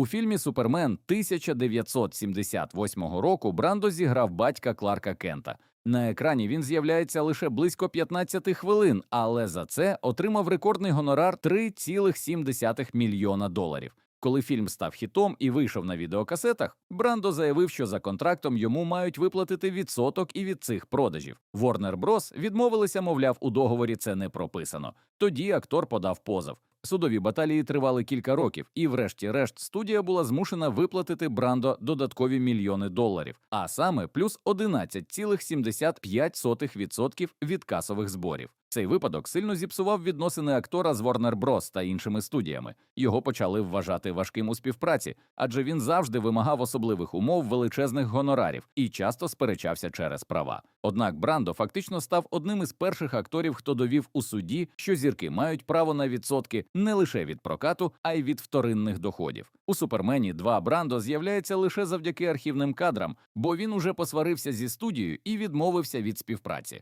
У фільмі Супермен 1978 року Брандо зіграв батька Кларка Кента. На екрані він з'являється лише близько 15 хвилин, але за це отримав рекордний гонорар 3,7 мільйона доларів. Коли фільм став хітом і вийшов на відеокасетах, Брандо заявив, що за контрактом йому мають виплатити відсоток і від цих продажів. Warner Bros. відмовилися, мовляв, у договорі це не прописано. Тоді актор подав позов. Судові баталії тривали кілька років, і, врешті-решт, студія була змушена виплатити Брандо додаткові мільйони доларів, а саме плюс 11,75% від касових зборів. Цей випадок сильно зіпсував відносини актора з Warner Bros. та іншими студіями. Його почали вважати важким у співпраці, адже він завжди вимагав особливих умов величезних гонорарів і часто сперечався через права. Однак Брандо фактично став одним із перших акторів, хто довів у суді, що зірки мають право на відсотки не лише від прокату, а й від вторинних доходів. У Супермені 2 Брандо з'являється лише завдяки архівним кадрам, бо він уже посварився зі студією і відмовився від співпраці.